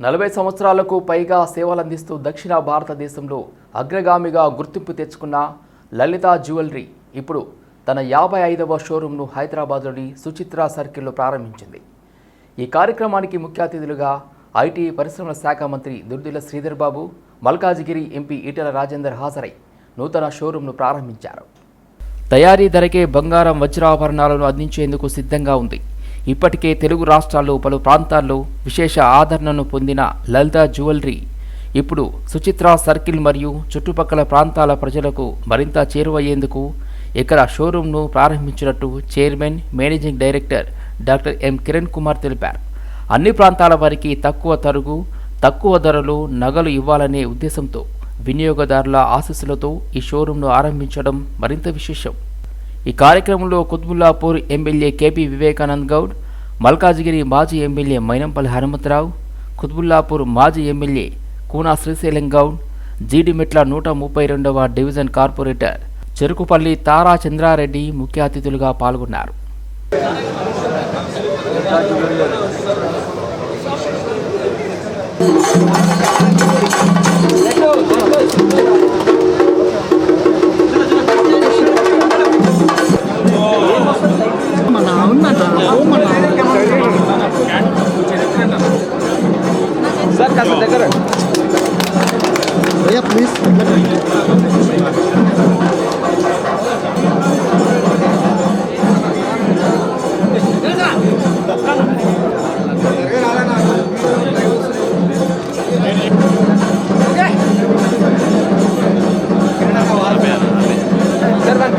నలభై సంవత్సరాలకు పైగా సేవలందిస్తూ దక్షిణ భారతదేశంలో అగ్రగామిగా గుర్తింపు తెచ్చుకున్న లలిత జ్యువెలరీ ఇప్పుడు తన యాభై ఐదవ షోరూంను హైదరాబాద్లోని సుచిత్ర సర్కిల్లో ప్రారంభించింది. ఈ కార్యక్రమానికి ముఖ్య అతిథులుగా ఐటీ పరిశ్రమల శాఖ మంత్రి దుర్దిల శ్రీధర్ బాబు మల్కాజిగిరి ఎంపీ ఈటెల రాజేందర్ హాజరై నూతన షోరూంను ప్రారంభించారు. తయారీ ధరకే బంగారం వజ్రాభరణాలను అందించేందుకు సిద్ధంగా ఉంది. ఇప్పటికే తెలుగు రాష్ట్రాల్లో పలు ప్రాంతాల్లో విశేష ఆదరణను పొందిన లలిత జ్యువెలరీ ఇప్పుడు సుచిత్ర సర్కిల్ మరియు చుట్టుపక్కల ప్రాంతాల ప్రజలకు మరింత చేరువయ్యేందుకు ఇక్కడ షోరూంను ప్రారంభించినట్టు chairman managing director doctor M Kiran Kumar తెలిపారు. అన్ని ప్రాంతాల వారికి తక్కువ తరుగు తక్కువ ధరలు నగలు ఇవ్వాలనే ఉద్దేశంతో వినియోగదారుల ఆశీస్సులతో ఈ షోరూంను ఆరంభించడం మరింత విశేషం. ఈ కార్యక్రమంలో కుత్బుల్లాపూర్ ఎమ్మెల్యే కేపీ వివేకానంద్ గౌడ్ మల్కాజిగిరి మాజీ ఎమ్మెల్యే మైనంపల్లి హనుమంతరావు కుత్బుల్లాపూర్ మాజీ ఎమ్మెల్యే కూనా శ్రీశైలం గౌడ్ జీడిమెట్ల నూట ముప్పై రెండవ డివిజన్ కార్పొరేటర్ చెరుకుపల్లి తారా చంద్రారెడ్డి ముఖ్య అతిథులుగా పాల్గొన్నారు. करा भैया प्लीज